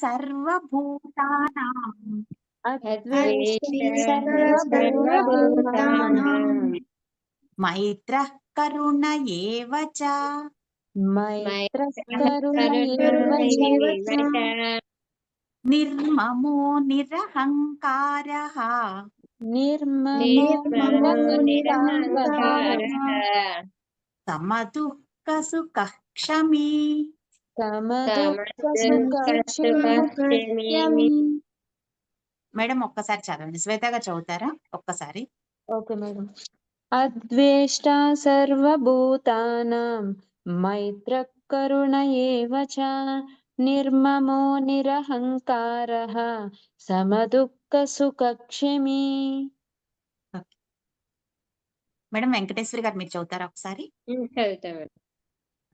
సర్వభూతానాం మైత్రః కరుణ ఏవ చ నిర్మమో నిరహంకారః సమదుఃఖ సుఖః క్షమీ మేడం ఒక్కసారి చదవండి. శ్వేతగా చదువుతారా? ఒక్కసారి. Okay madam. అద్వేష్ట సర్వభూతానాం మైత్ర కరుణ ఏవ చ నిర్మమో నిరహంకారః సమదుఃఖ సుఖక్షమీ మేడం వెంకటేశ్వరి గారు మీరు చదువుతారా ఒకసారి? చదువుతాం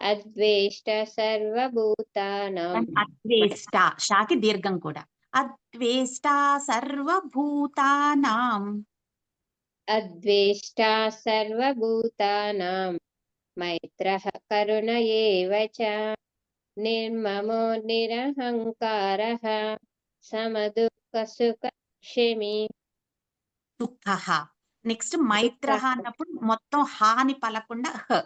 అద్వేష్ట సర్వభూతానాం. అద్వేష్ట షాకి దీర్ఘం కూడా. అద్వేష్ట సర్వభూతానాం. అద్వేష్ట సర్వభూతానాం. మైత్రః కరుణ ఏవ నిర్మమో నిరహంకారః. సమదుఃఖ సుఖ క్షమి. దుఃఖ. నెక్స్ట్ మైత్ర అన్నప్పుడు మొత్తం హ అని పలకుండా హ.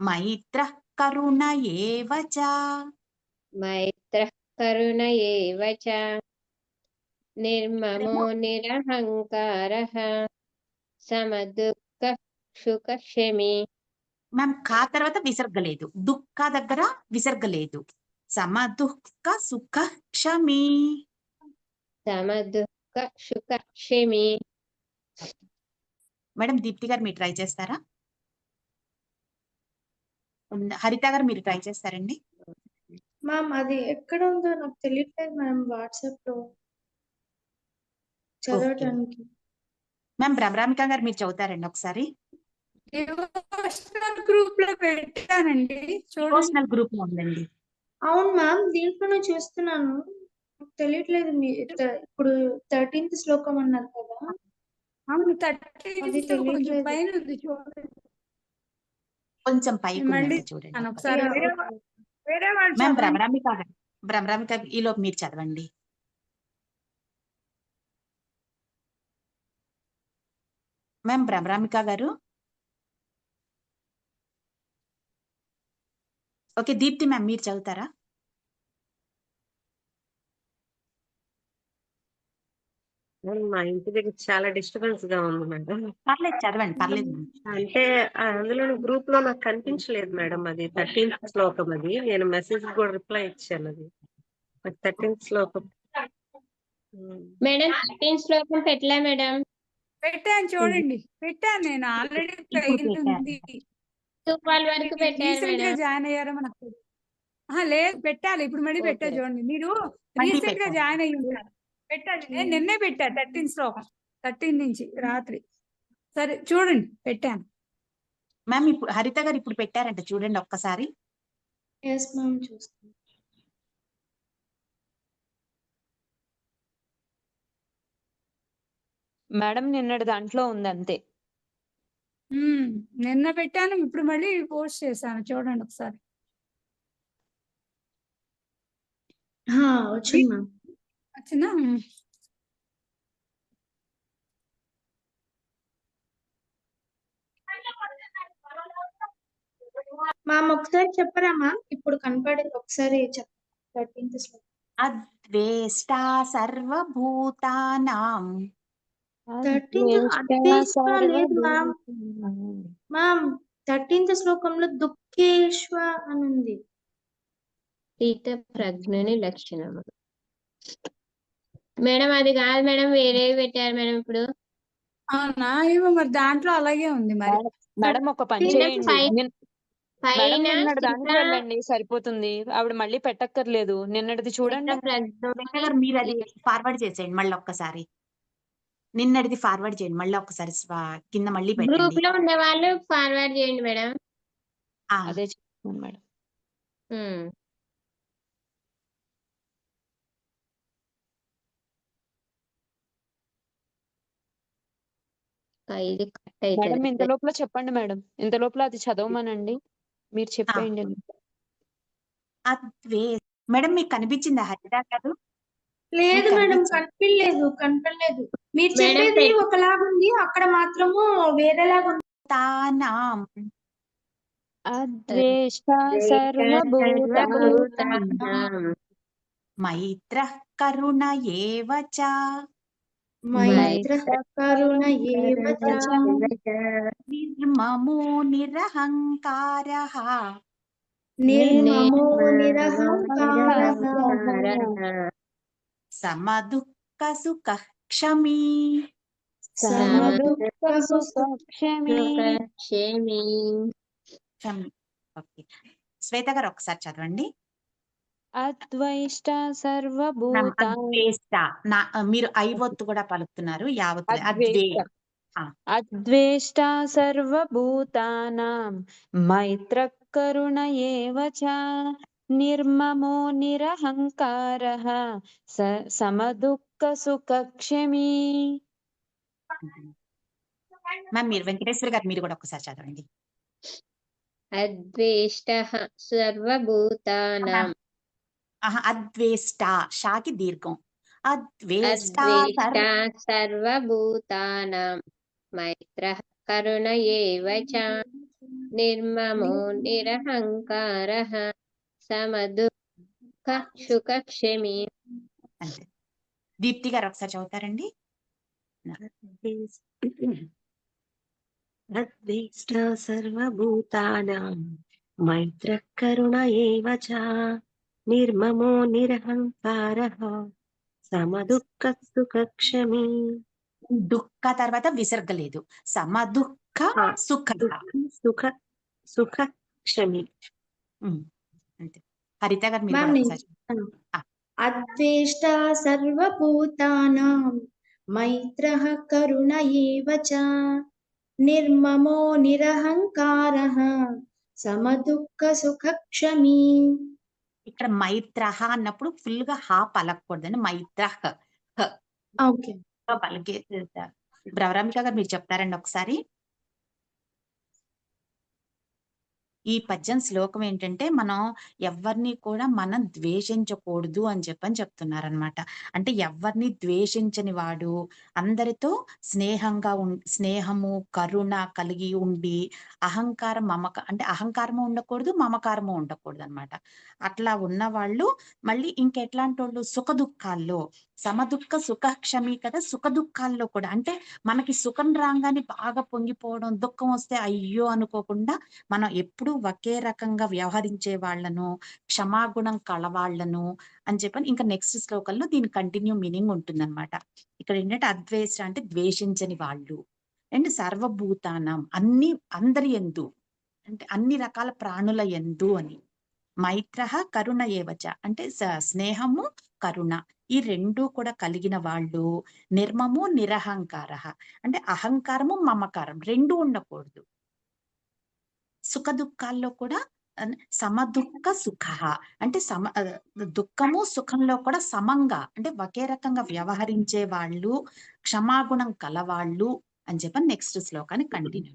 మైత్ర కరుణ ఏవ చ మైత్రః కరుణ ఏవ చ నిర్మమో నిరహంకారః? సమదుఃఖ సుఖ క్షమి? మ్యామ్ కా తర్వాత విసర్గ లేదు దుఃఖ దగ్గర విసర్గ లేదు సమ దుఃఖ సుఖ క్షమి? సమదుఃఖ సుఖ క్షమి? మేడం దీప్తి గారు మీరు ట్రై చేస్తారా? హరిత గారు మీరు ట్రై చేస్తారండి? మ్యామ్ అది ఎక్కడ ఉందో నాకు తెలియట్లేదు మ్యామ్ వాట్సాప్లో. చదవటానికి. మ్యామ్ భ్రమరామిక గారు మీరు చదువుతారండి ఒకసారి. డివోషనల్ గ్రూప్లో పెట్టానండి చూడండి. పర్సనల్ గ్రూప్లో ఉందండి. అవును మ్యామ్ దీంట్లోనే చూస్తున్నాను. నాకు తెలియట్లేదు మీ త- ఇప్పుడు థర్టీన్త్ శ్లోకం అన్నారు కదా. అవును అది. పైన ఉంది చూడండి. కొంచెం పైకి చూడండి. మ్యామ్. భ్రమరామిక గారు భ్రమరామిక ఈలోపు మీరు చదవండి. మ్యామ్ భ్రమరామిక గారు? ఓకే దీప్తి మ్యామ్ మీరు చదువుతారా? మా ఇంటి దగ్గర చాలా డిస్టర్బెన్స్గా ఉంది మేడం. పర్లేదు చదవండి పర్లేదు. అంటే అందులో గ్రూప్లో నాకు కనిపించలేదు మేడం అది. థర్టీన్త్ శ్లోకం అది. నేను మెసేజ్ కూడా రిప్లై ఇచ్చాను అది. థర్టీన్త్ శ్లోకం. మేడం థర్టీన్ శ్లోకం పెట్టలే మేడం? పెట్టాను చూడండి. పెట్టాను నేను ఆల్రెడీ వరకు జాయిన్ అయ్యారో మనకు లేదు పెట్టాలి. ఇప్పుడు మళ్ళీ పెట్టా. చూడండి. మీరు రీసెంట్గా. జాయిన్ అయ్యి ఉంటారు పెట్టాలి నేను నిన్నే పెట్టా థర్టీన్ శ్లోకం. థర్టీన్ నుంచి రాత్రి. సరే చూడండి పెట్టాను. మ్యామ్ ఇప్పుడు హరిత గారు ఇప్పుడు పెట్టారంట చూడండి ఒక్కసారి. ఎస్ మ్యామ్ చూస్తాను. మేడం నిన్నటి దాంట్లో ఉంది అంతే ఉమ్, నిన్న పెట్టాను ఇప్పుడు మళ్ళీ పోస్ట్ చేశాను చూడండి ఒకసారి. వచ్చింది మ్యామ్ వచ్చిందా? ఉమ్. మ్యామ్ ఒకసారి చెప్పరా మ్యామ్ ఇప్పుడు కనపడింది ఒకసారి చెప్ప థర్టీన్త్ శ్లోకం అద్వేష్ట సర్వభూతానాం. మ్యామ్ థర్టీన్త్ శ్లోకంలో దుఃఖేశ్వ అని ఉంది. ప్రజ్ఞని లక్షణము మేడం అది కాదు మేడం వేరేవి పెట్టారు మేడం ఇప్పుడు. అవునా? ఇవ్వ మరి దాంట్లో అలాగే ఉంది మరి. మేడం ఒక పని చేయండి. వెళ్ళండి సరిపోతుంది. ఆవిడ మళ్ళీ పెట్టక్కర్లేదు. నిన్నటిది చూడండి. మీరు అది ఫార్వర్డ్ చేసేయండి మళ్ళీ ఒక్కసారి. నిన్నటిది ఫార్వర్డ్ చేయండి మళ్ళీ ఒక్కసారి స్వ- కింద మళ్ళీ గ్రూప్ పెట్టండి. లో ఉండే వాళ్ళు ఫార్వర్డ్ చేయండి మేడం. ఆ, అదే చెప్తున్నాను మేడం. ఇది కట్ మేడం ఇంత లోపల చెప్పండి మేడం. ఇంత లోపల అది చదవమనండి. మీరు చెప్పేయండి. అద్వే మేడం మీకు కనిపించిందా హరిత గారు లేదు మీకు మేడం కనిపించ- కనిపించలేదు కనపడలేదు మీరు మేడం, చెప్పేది పెట్- ఒకలాగుంది అక్కడ మాత్రము వేరేలాగా ఉంది తానాం. అద్వేష్ట సర్వభూతానాం సర్వభూతానాం మైత్ర కరుణ ఏవ నిర్మమో నిరహంకార? నిర్మమో నిరహంకారః. సమదుఃఖ సుఖ క్షమీ. సమదుఃఖ సుఖక్షమి క్షేమి. క్షమి. ఓకే. శ్వేత గారు ఒకసారి చదవండి. అద్వైష్ట నా మీరు ఐవత్తు కూడా పలుకుతున్నారు యావత్తు అద్వే. అద్వేష్ట. అద్వేష్ట సర్వభూతానాం మైత్ర కరుణ ఏవ చ నిర్మమో నిరహంకారః సమదుఃఖ సుఖక్షమి. మ్యామ్ మీరు వెంకటేశ్వర గారు మీరు కూడా ఒకసారి చదవండి. అద్వేష్ట సర్వభూతానాం. అద్వేష్ట షాకి దీర్ఘం. అద్వేష్ట సర్వభూతానాం. మైత్ర కరుణ నిర్మమో నిరహంకారః సుఖక్షమి. అంతే. దీప్తి గారు ఒకసారి చదువుతారండి. అద్వేష్ట సర్వభూతానాం. మైత్ర కరుణ ఏవ చ. నిర్మమో నిరహంకార సమదుఃఖ సుఖక్షమి దుఃఖ తర్వాత విసర్గ లేదు. సమ దుఃఖ ఆ, సుఖ. సుఖ సుఖ క్షమి అంతే. హరిత గారు. అద్వేష్ట సర్వభూతానాం మైత్రః కరుణ ఏవ చ నిర్మమో నిరహంకారః సమదుఃఖ సుఖక్షమీ. ఇక్కడ మైత్రహ అన్నప్పుడు ఫుల్గా హా పలకూడదండి మైత్రహ ఓకే. పలికే గారు మీరు చెప్తారండి ఒకసారి. ఈ పద్యం శ్లోకం ఏంటంటే మనం ఎవరిని కూడా మనం ద్వేషించకూడదు అని చెప్పని చెప్తున్నారనమాట. అంటే ఎవరిని ద్వేషించని వాడు అందరితో స్నేహంగా ఉం స్నేహము కరుణ కలిగి ఉండి అహంకారం మమక అంటే అహంకారము ఉండకూడదు మమకారము ఉండకూడదు అనమాట అట్లా ఉన్న వాళ్ళు మళ్ళీ ఇంకెట్లాంటి వాళ్ళు సుఖ దుఃఖాల్లో సమదుఃఖ సుఖ క్షమి కదా సుఖ దుఃఖాల్లో కూడా. అంటే మనకి సుఖం రాగానే బాగా పొంగిపోవడం దుఃఖం వస్తే అయ్యో అనుకోకుండా మనం ఎప్పుడూ ఒకే రకంగా వ్యవహరించే వాళ్ళను క్షమాగుణం కలవాళ్ళను అని చెప్పని ఇంకా నెక్స్ట్ శ్లోకంలో దీని కంటిన్యూ మీనింగ్ ఉంటుందన్నమాట. ఇక్కడ ఏంటంటే అద్వేష అంటే ద్వేషించని వాళ్ళు. అండ్ సర్వభూతానం అన్ని అందరి ఎందు. అంటే అన్ని రకాల ప్రాణుల ఎందు అని. మైత్ర కరుణ ఏవచ. అంటే స్నేహము కరుణ. ఈ రెండు కూడా కలిగిన వాళ్ళు నిర్మము నిరహంకార. అంటే అహంకారము మమకారం రెండు ఉండకూడదు. సుఖ దుఃఖాల్లో కూడా సమదుఃఖ సుఖ. అంటే సమ దుఃఖము సుఖంలో కూడా సమంగా అంటే ఒకే రకంగా వ్యవహరించే వాళ్ళు క్షమాగుణం కలవాళ్ళు అని చెప్పి నెక్స్ట్ శ్లోకాన్ని కంటిన్యూ.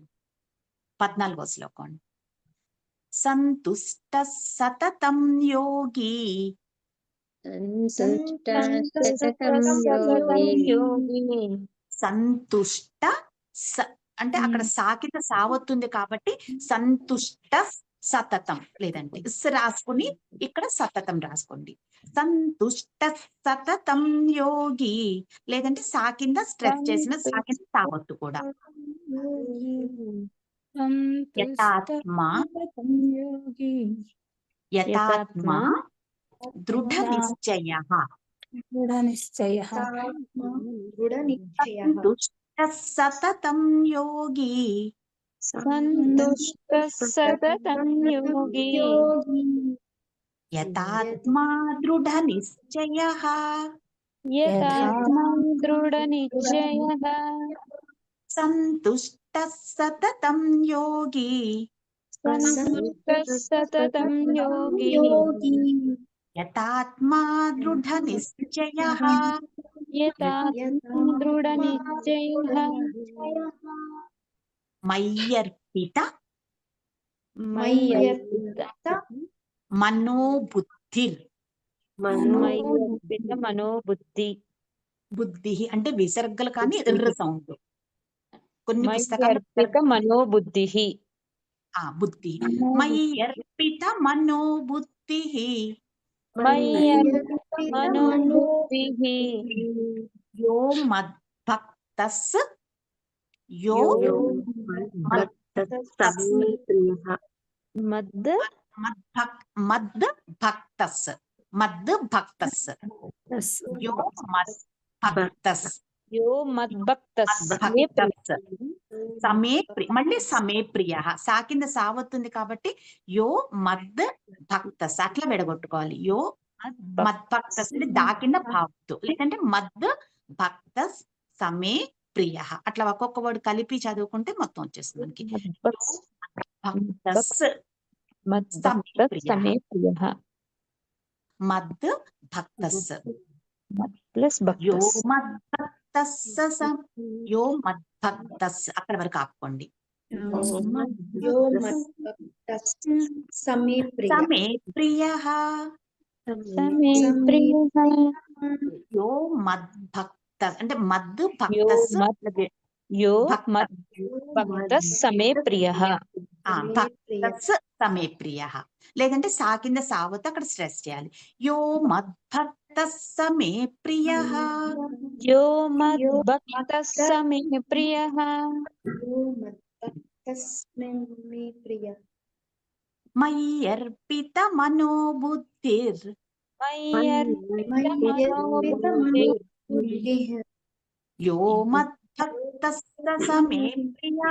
పద్నాలుగో శ్లోకం. సంతుష్ట సతతం యోగి సంతుష్ట అంటే అక్కడ సాకిత సావత్తుంది కాబట్టి సంతుష్ట సతతం లేదంటే రాసుకుని ఇక్కడ సతతం రాసుకోండి. సంతుష్ట సతతం యోగి లేదంటే సాకింద స్ట్రెస్ చేసిన సాకింద సావత్తు కూడా. యథాత్మ యథాత్మ దృఢ నిశ్చయ దృఢ నిశ్చయ దృఢ నిశ్చయ సంతుష్ట సతతం యోగి సంతుష్ట సతతం యోగి యథాత్మా దృఢ నిశ్చయ యథాత్మా దృఢ నిశ్చయ సంతుష్ట యథాత్మా దృఢ నిశ్చయ దృఢ నిశ్చయ మయ్యర్పిత మయ్యర్పిత. మనోబుద్ధిర్. మనో మయి అర్పిత మనోబుద్ధి. బుద్ధి అంటే విసర్గలు కానీ ఎర్ర సౌండ్. కొన్ని పుస్తకాలు మనోబుద్ధి. బుద్ధి. మయి అర్పిత మనోబుద్ధి. మయి అర్పిత మనోబుద్ధి యో మద్భక్తస్ యో యో సమీ ప్రియ మద్ మద్భక్ యో సమే ప్రి మళ్ళీ సమే ప్రియ। సా కింద సావత్తుంది కాబట్టి యో మద్ భక్తస్ అట్లా విడగొట్టుకోవాలి. యో మద్ భక్తస్ అంటే దా కింద లేదంటే మద్ భక్తస్ సమే ప్రియ. అట్లా ఒక్కొక్క వర్డ్ కలిపి చదువుకుంటే మొత్తం వచ్చేస్తుంది మనకి. ప్రియ. మద్ భక్తస్ ప్లస్ యో భక్తస్. యో అక్కడ వరకు ఆపుకోండి. యో సమే ప్రియ. మద్భక్త అంటే మద్ యో భక్త. సమే ప్రియ. సమే ప్రియ. లేదంటే సా కింద సావత్ అక్కడ స్ట్రెస్ చేయాలి. యో మద్భక్త సమే ప్రియ యో మద్భక్త సమే ప్రియ మనోబుద్ధిర్ మయ్యర్పిత మనోబుద్ధి. బుద్ధిః యో మద్భక్త సమే ప్రియ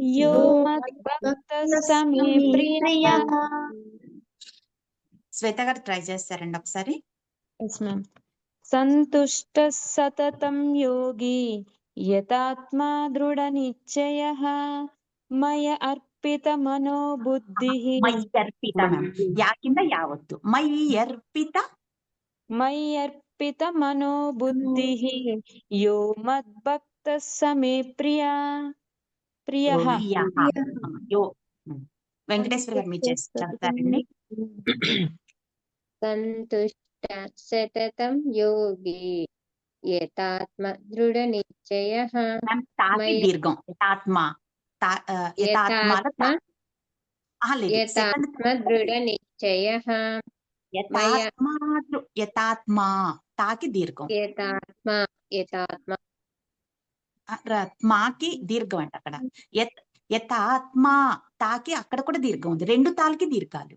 యో మద్భక్త సమే ప్రియ శ్వేత గారు ట్రై చేస్తారండి ఒకసారి. ఎస్ మ్యామ్ సంతుష్ట సతతం యోగి యతాత్మా దృఢ నిశ్చయ మయ అర్పిత మనోబుద్ధి మయి అర్పిత. యా కింద యావత్తు మయి అర్పిత మయి అర్పిత మనోబుద్ధి యో మద్భక్త సమే ప్రియ ప్రియ ప్రియ యో వెంకటేశ్వర గారు మీరు సంతుష్ట సతతం యోగి దృఢ నిశ్చయ దీర్ఘం యథాత్మ దృఢ నిశ్చయ యథాత్మ తాకి దీర్ఘం. మాకి దీర్ఘం అంట అక్కడ. యథాత్మ తాకి అక్కడ కూడా దీర్ఘం ఉంది. రెండు తాలకి దీర్ఘాలు.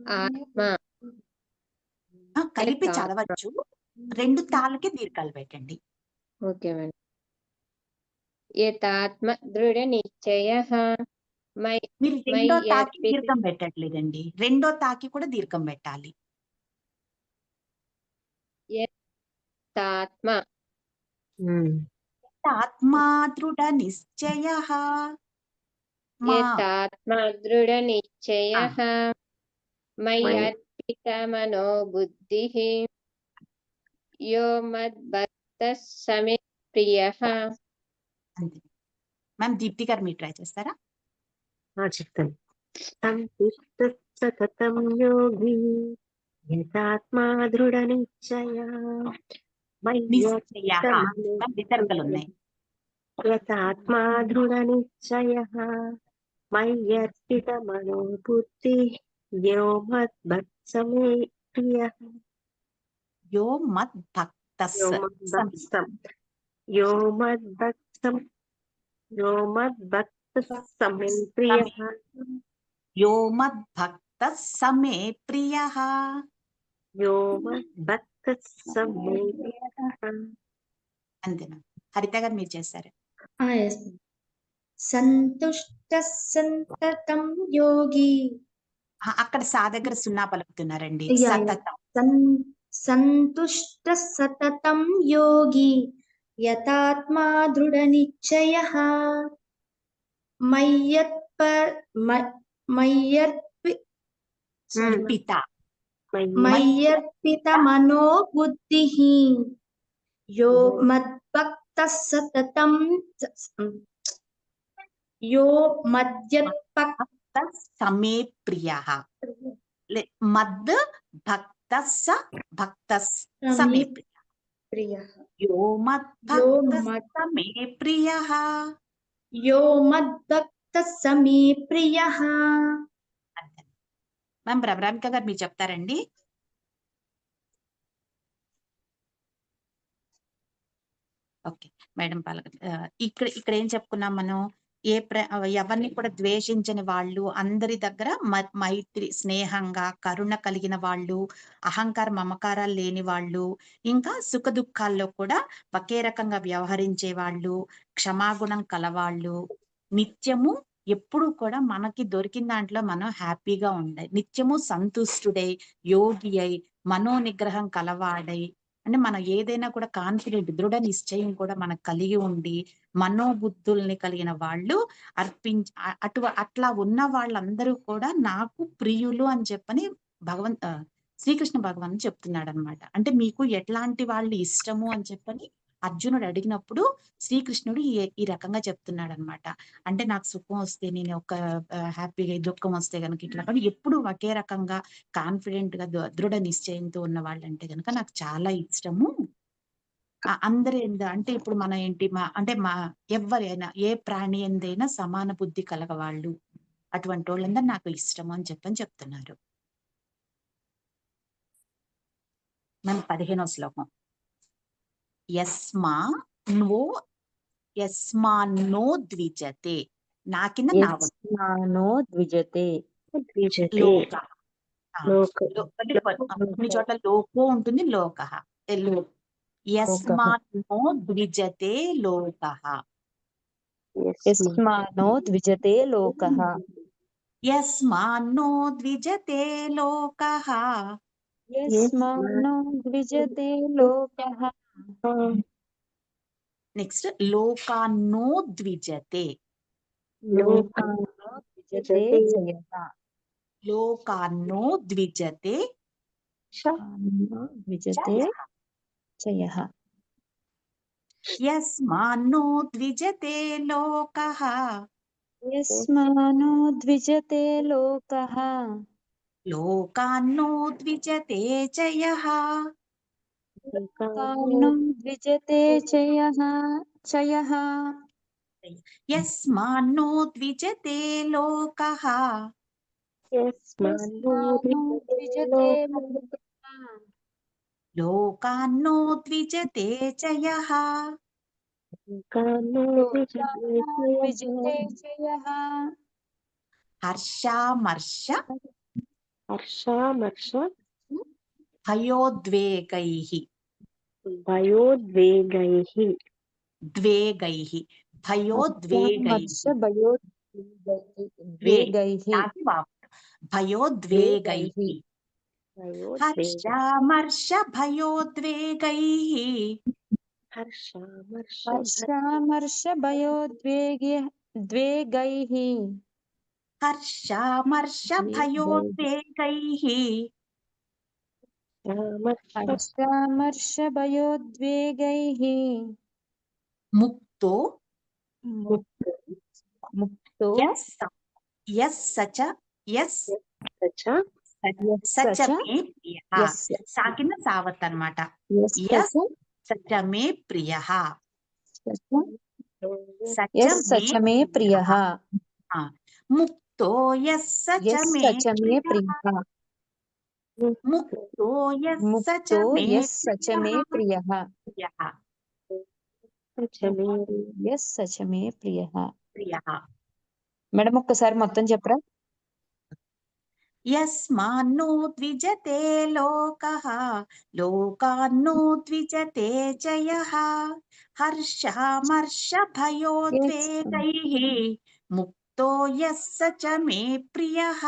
ఆత్మ కలిపి. చదవచ్చు. రెండు తాలకి దీర్ఘాలు పెట్టండి. Okay madam. దృఢ నిశ్చయ మీరు రెండో తాకి దీర్ఘం పెట్టట్లేదండి. రెండో తాకి కూడా దీర్ఘం పెట్టాలి. దృఢ నిశ్చయ దృఢ నిశ్చయ మయి మనో బుద్ధి యో మద్భక్త సమే ప్రియ మ్యామ్ దీప్తి గారు మీరు ట్రై చేస్తారా? ఆ, చెప్తాను. సంతుష్ట సతతం యోగి యథాత్మా దృఢ నిశ్చయ. నిశ్చయ మ్యామ్ విసర్గలు ఉన్నాయి యథాత్మా దృఢ నిశ్చయ మయ్యర్పిత మనోబుద్ధి యో మద్భక్సమే ప్రియ యో ప్రియ సమే ప్రియ యో మద్భక్తసమే ప్రియ అంతే మ్యామ్ హరిత గారు మీరు చేస్తారు సంతుష్ట సంతతం యోగి. ఆ, అక్కడ సా దగ్గర సున్నా యా. సతతం. సంతుష్ట సతతం యోగి యతాత్మా దృఢ నిశ్చయ మయ్యర్పిత మనో బుద్ధి యో మద్భక్త సతతం మద్యత్పక్ సమే ప్రియ. లే- మద్ భక్త స భక్త స స మే మే ప్రియ. యో మద్ యో భక్త మద్ స మే ప్రియ. యో మద్భక్త స మే ప్రియ. మ్యామ్ భ్రమరామిక గారు మీరు చెప్తారండి. ఓకే మేడం పాలక ఇక్కడ ఇక్కడ ఏం చెప్పుకున్నాం మనం? ఏ ప్ర ఎవరిని కూడా ద్వేషించని వాళ్ళు అందరి దగ్గర మ- మైత్రి స్నేహంగా కరుణ కలిగిన వాళ్ళు అహంకార మమకారాలు లేని వాళ్ళు ఇంకా సుఖ దుఃఖాల్లో కూడా ఒకే రకంగా వ్యవహరించే వాళ్ళు క్షమాగుణం కలవాళ్ళు నిత్యము ఎప్పుడు కూడా మనకి దొరికిన దాంట్లో మనం హ్యాపీగా ఉండాలి నిత్యము సంతుష్టుడై యోగి అయి మనో నిగ్రహం కలవాడై అంటే మనం ఏదైనా కూడా కాన్ఫిడెంట్ దృఢ నిశ్చయం కూడా మనకు కలిగి ఉండి మనోబుద్ధుల్ని కలిగిన వాళ్ళు అర్పించ అటు అట్లా ఉన్న వాళ్ళందరూ కూడా నాకు ప్రియులు అని చెప్పని భగవంత్ శ్రీకృష్ణ భగవాన్ చెప్తున్నాడు అనమాట అంటే మీకు ఎట్లాంటి వాళ్ళు ఇష్టము అని చెప్పని అర్జునుడు అడిగినప్పుడు శ్రీకృష్ణుడు ఈ ఈ రకంగా చెప్తున్నాడు అనమాట అంటే నాకు సుఖం వస్తే నేను ఒక హ్యాపీగా దుఃఖం వస్తే కనుక ఇట్లా కానీ ఎప్పుడు ఒకే రకంగా కాన్ఫిడెంట్గా దృఢ నిశ్చయంతో ఉన్న వాళ్ళంటే కనుక నాకు చాలా ఇష్టము. అందరి అంటే ఇప్పుడు మన ఏంటి మా అంటే మా ఎవరైనా ఏ ప్రాణి ఎందైనా సమాన బుద్ధి కలగవాళ్ళు. అటువంటి వాళ్ళందరూ నాకు ఇష్టము అని చెప్పని చెప్తున్నారు. మన పదిహేనో శ్లోకం. యస్మా నో యస్మా నో ద్విజతే. నా కింద నా. యస్మానో ద్విజతే. ద్విజతే. లోక. కొన్ని చోట్ల లోకో ఉంటుంది లోక. యస్మాన్నో ద్విజతే లోక. యస్మానో ద్విజతే లోకః. యస్మాన్నో ద్విజతే లోక. యస్మానో ద్విజతే లోకః. నెక్స్ట్ లోకాన్నో ద్విజతే లోకానో ద్విజతే జయః లోకాన్నో ద్విజతే లోకానో ద్విజతే జయః యస్మాన్నో ద్విజతే లోక యస్మానో ద్విజతే లోకః లోకాన్నో ద్విజతే చయః లోకానో ద్విజతే చయః చయః యస్మాన్నో ద్విజతే లోక యస్మానో ద్విజతే లోకః లోకాన్నో ద్విజతే చయః లోకానో ద్విజతే చయః హర్షామర్ష హర్షామర్ష భయోద్వేగైః భయోద్వేగైః ద్వేగైః భయోద్వేగైః హర్ష భయోద్వేగైః దాటి వాపు. భయోద్వేగైః భయోద్వేగ హర్షామర్ష భయోద్వేగైః హర్షామర్ష హర్షామర్ష భయోద్వేగ ద్వేగైః హర్షామర్ష భయోద్వేగైః భర్షామర్ష హర్షామర్ష భయోద్వేగైః ముక్తో ముక్తో యస్ యస్ సచ యస్ చ సచ సచ మే ప్రియః యస్ సాకిన సావత్ అన్నమాట యస్ యస్ సచ సచ మే ప్రియః సచ సచ యస్ సచ మే ప్రియః ముక్తో యస్ సచ యస్ మే సచ మే ప్రియః ప్రియః ముక్తో యస్ సచ ముక్తో మే యస్ సచ మే ప్రియః ప్రియః యస్ సచ మే ప్రియః ప్రియః మేడం ఒక్కసారి మొత్తం చెప్పరా? యస్మాన్నో ద్విజతే లోకః లోకాన్నో ద్విజతే చయః హర్షామర్ష భయోద్వేగైః ముక్తో యస్స చ మే ప్రియః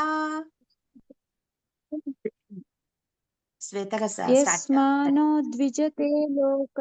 శ్వేతగా స్టార్ట్ యస్మానో ద్విజతే లోక